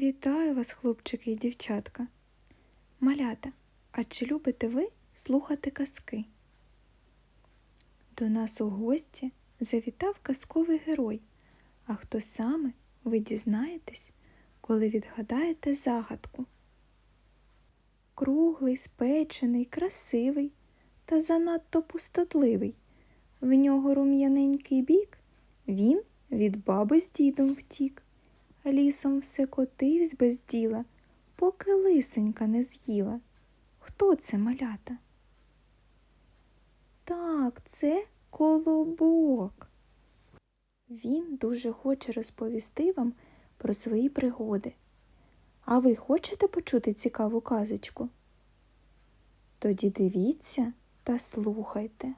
Вітаю вас, хлопчики і дівчатка. Малята, а чи любите ви слухати казки? До нас у гості завітав казковий герой. А хто саме ви дізнаєтесь, коли відгадаєте загадку? Круглий, спечений, красивий та занадто пустотливий. В нього рум'яненький бік, він від баби з дідом втік. Лісом все котивсь без діла, поки лисонька не з'їла. Хто це малята? Так, це колобок. Він дуже хоче розповісти вам про свої пригоди. А ви хочете почути цікаву казочку? Тоді дивіться та слухайте.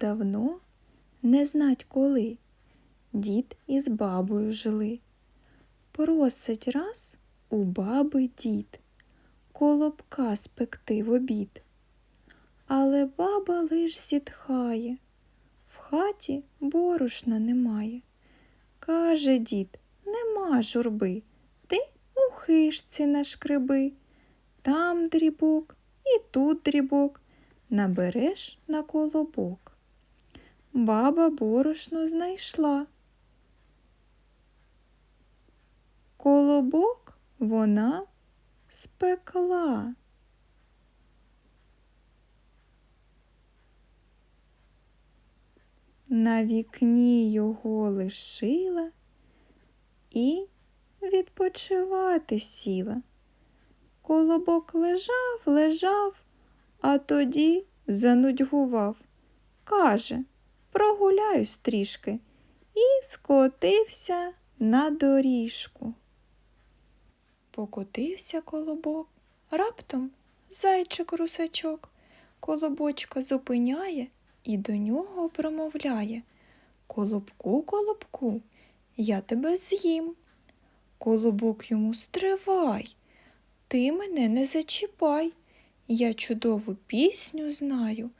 Давно, не знать коли, дід із бабою жили. Просить раз у баби дід колобка спекти в обід. Але баба лиш зітхає, в хаті борошна немає. Каже дід, нема журби, ти у хишці нашкреби. Там дрібок і тут дрібок набереш на колобок. Баба борошно знайшла. Колобок вона спекла. На вікні його лишила і відпочивати сіла. Колобок лежав, лежав, а тоді занудьгував. Каже, прогуляюсь трішки і скотився на доріжку. Покотився колобок, раптом зайчик русачок. Колобочка зупиняє і до нього промовляє Колобку, колобку, я тебе з'їм. Колобок йому стривай, ти мене не зачіпай. Я чудову пісню знаю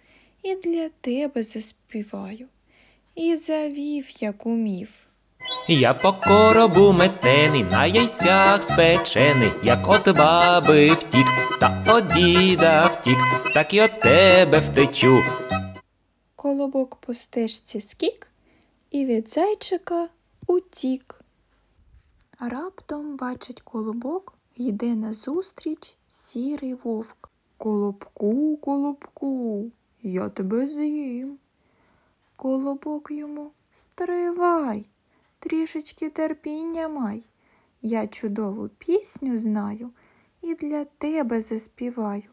і для тебе заспіваю. І завів, як умів. Я по коробу метений, на яйцях спечений, як от баби втік, та от діда втік, так і от тебе втечу. Колобок по стежці скік і від зайчика утік. Раптом бачить колобок, йде назустріч сірий вовк. Колобку, колобку, я тебе з'їм. Колобок йому стривай, трішечки терпіння май. Я чудову пісню знаю і для тебе заспіваю,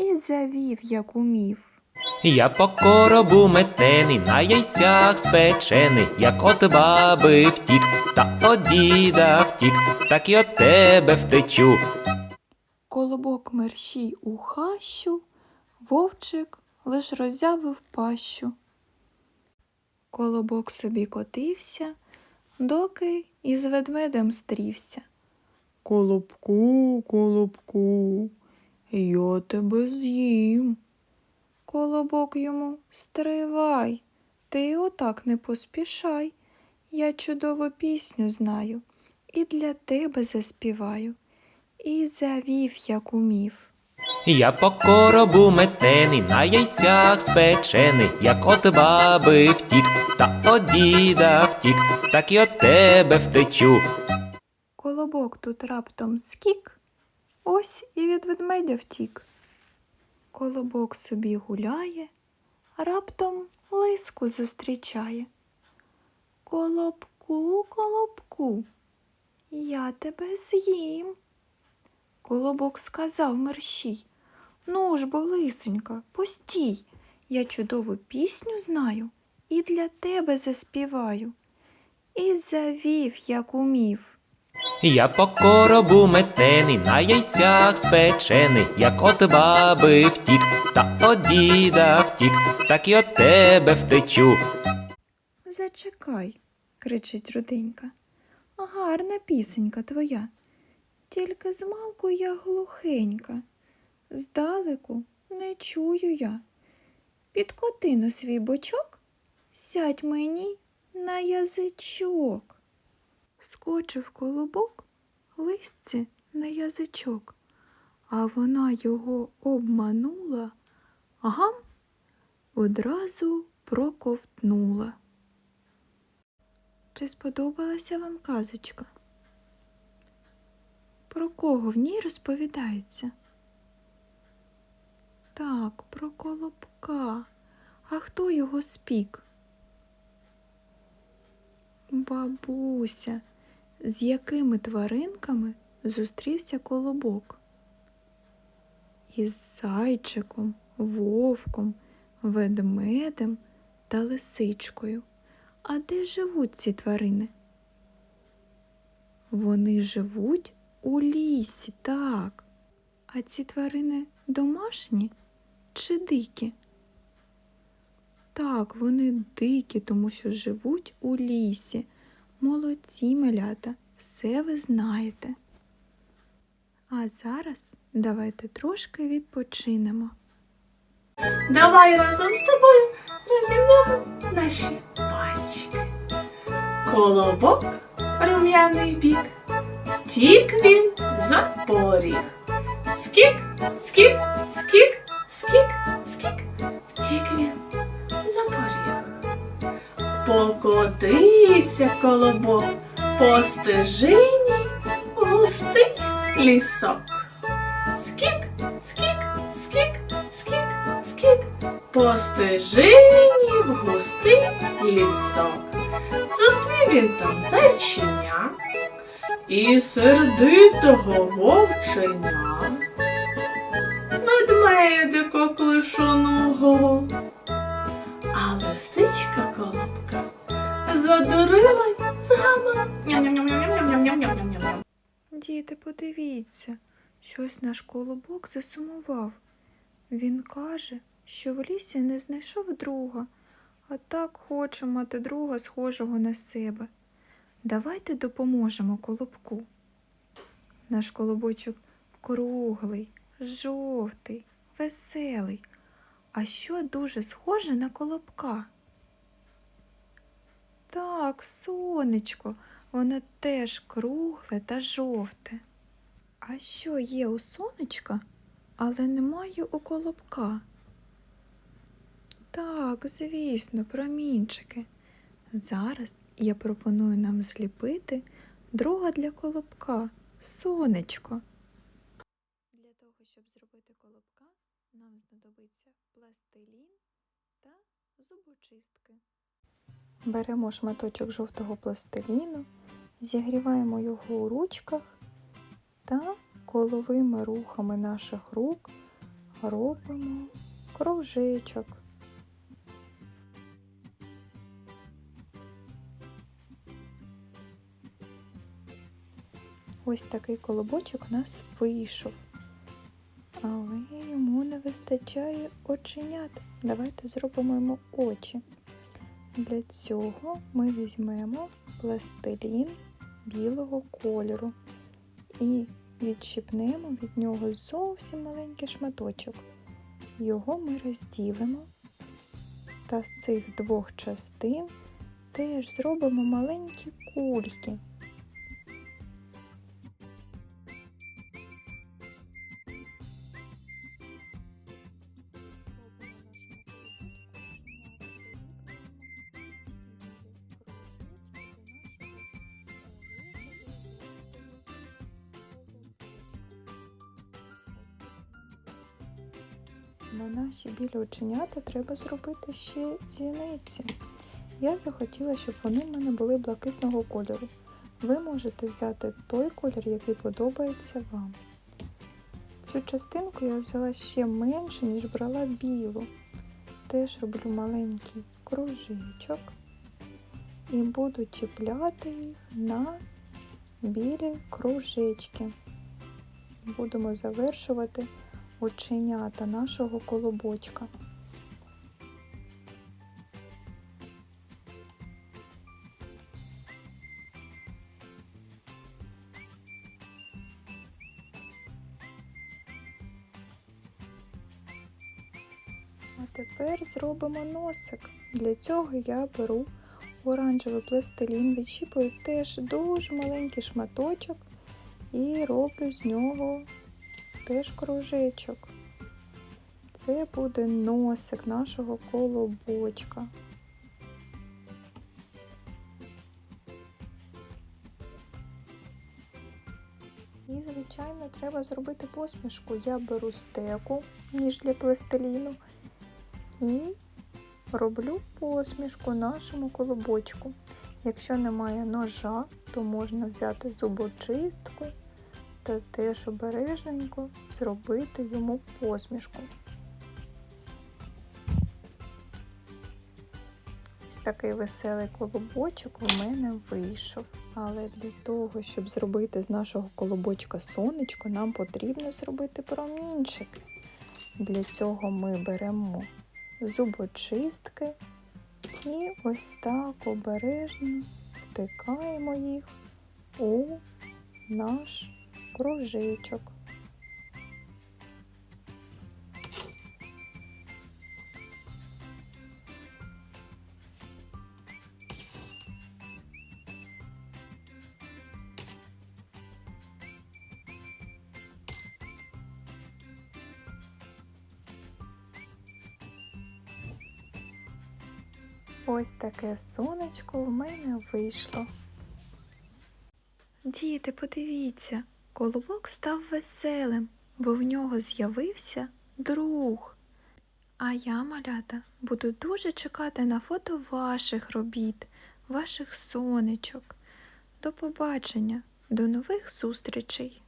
і завів, як умів. Я по коробу метений, на яйцях спечений, як от баби втік, та от діда втік, так і от тебе втечу. Колобок мерщій у хащу, вовчик лиш роззявив пащу. Колобок собі котився, доки із ведмедем стрівся. Колобку, колобку, я тебе з'їм. Колобок йому стривай, ти отак не поспішай. Я чудову пісню знаю і для тебе заспіваю. І завів, як умів. Я по коробу метений, на яйцях спечений, як от баби втік, та от діда втік, так і от тебе втечу. Колобок тут раптом скік, ось і від ведмедя втік. Колобок собі гуляє, раптом лиску зустрічає. Колобку, колобку, я тебе з'їм. Колобок сказав мерщій. Ну ж бо, лисенька, постій, я чудову пісню знаю і для тебе заспіваю. І завів, як умів. Я по коробу метений, на яйцях спечений, як от баби втік, та от діда втік, так і от тебе втечу. Зачекай, кричить руденька. Гарна пісенька твоя. Тільки змалку я глухенька. Здалеку не чую я. Підкоти на свій бочок, сядь мені на язичок. Скочив колобок листці на язичок, а вона його обманула, гам одразу проковтнула. Чи сподобалася вам казочка? Про кого в ній розповідається? Так, про колобка. А хто його спік? Бабуся, з якими тваринками зустрівся колобок? Із зайчиком, вовком, ведмедем та лисичкою. А де живуть ці тварини? Вони живуть у лісі, так. А ці тварини домашні чи дикі? Так, вони дикі, тому що живуть у лісі. Молодці, малята, все ви знаєте. А зараз давайте трошки відпочинемо. Давай разом з тобою розімнемо наші пальчики. Колобок, рум'яний бік, втік він за поріг. Скік, скік, скік, скік, скік, втік він за поріг. Покотився колобок по стежині густий лісок. Скік, скік, скік, скік, скік, по стежині в густий лісок він там зайчиня і сердитого вовчення, медмедика клишоного. А лисичка колобка задурила згама. Діти, подивіться, щось наш колобок засумував. Він каже, що в лісі не знайшов друга а так хоче мати друга, схожого на себе. Давайте допоможемо колобку. Наш колобочок круглий, жовтий, веселий. А що дуже схоже на колобка? Так, сонечко, воно теж кругле та жовте. А що є у сонечка, але немає у колобка? Так, звісно, промінчики. Зараз я пропоную нам зліпити друга для колобка сонечко. Для того, щоб зробити колобка, нам знадобиться пластилін та зубочистки. Беремо шматочок жовтого пластиліну, зігріваємо його у ручках та коловими рухами наших рук робимо кружечок. Ось такий колобочок у нас вийшов. Але йому не вистачає оченят. Давайте зробимо йому очі. Для цього ми візьмемо пластилін білого кольору і відщипнемо від нього зовсім маленький шматочок. Його ми розділимо та з цих двох частин теж зробимо маленькі кульки. На наші білі оченята треба зробити ще зіниці. Я захотіла, щоб вони в мене були блакитного кольору. Ви можете взяти той колір, який подобається вам. Цю частинку я взяла ще менше, ніж брала білу. Теж роблю маленький кружечок і буду чіпляти їх на білі кружечки. Будемо завершувати оченята нашого колобочка. А тепер зробимо носик. Для цього я беру оранжевий пластилін, відчіпую теж дуже маленький шматочок і роблю з нього теж кружечок. Це буде носик нашого колобочка. І, звичайно, треба зробити посмішку. Я беру стеку, ніж для пластиліну, і роблю посмішку нашому колобочку. Якщо немає ножа, то можна взяти зубочистку та теж обережненько зробити йому посмішку. Ось такий веселий колобочок у мене вийшов. Але для того, щоб зробити з нашого колобочка сонечко, нам потрібно зробити промінчики. Для цього ми беремо зубочистки і ось так обережно втикаємо їх у наш кружечок. Ось таке сонечко в мене вийшло. Діти, подивіться, колобок став веселим, бо в нього з'явився друг. А я, малята, буду дуже чекати на фото ваших робіт, ваших сонечок. До побачення, до нових зустрічей!